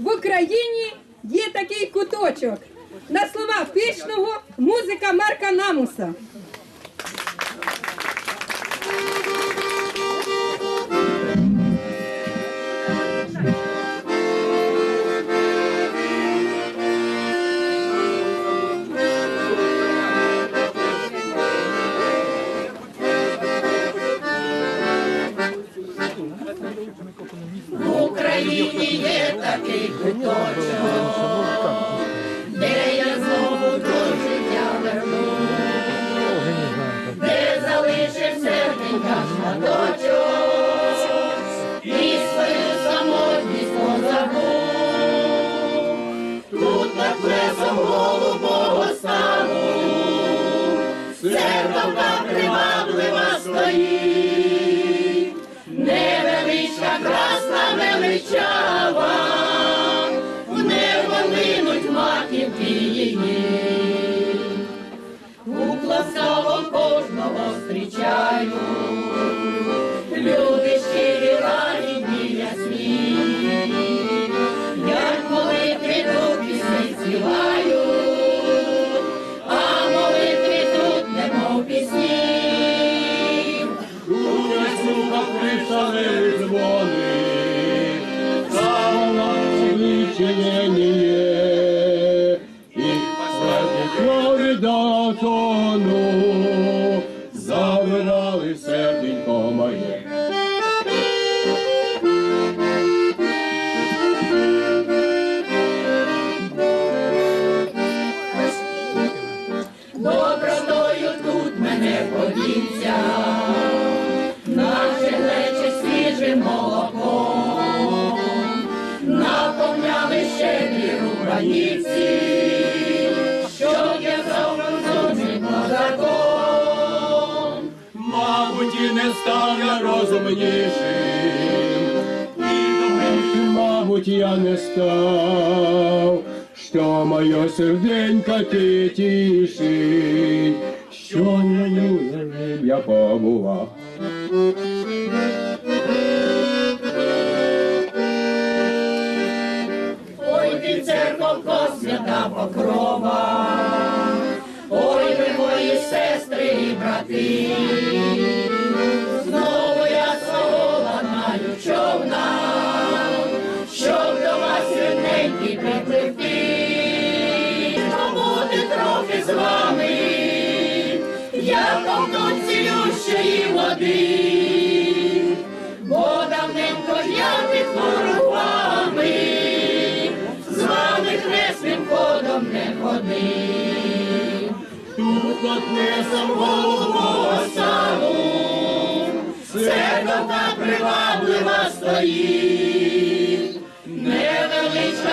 в Україні є такий куточок. На слова пишного музика Марка Намуса. В Україні є такий величава, в небо линуть маківки її. Тут ласкаво кожного зустрічаю, люди щирі лагідні ясні, як молитви тут пісні співаю, а молитви тут немов пісні. Слуха кричали дзвони, став я розумнішим, і добрішим, мабуть, я не став, що моє серденько ти тішить, що на ним я побував. Ой, ти церковко свята покрова, ой, ви мої сестри і брати, з вами, я ковтун цілющої води, бо давненько я під хворобами, з вами хресним ходом не ходив. Тут над несом голубого стану, церковка приваблива стоїть, невеличка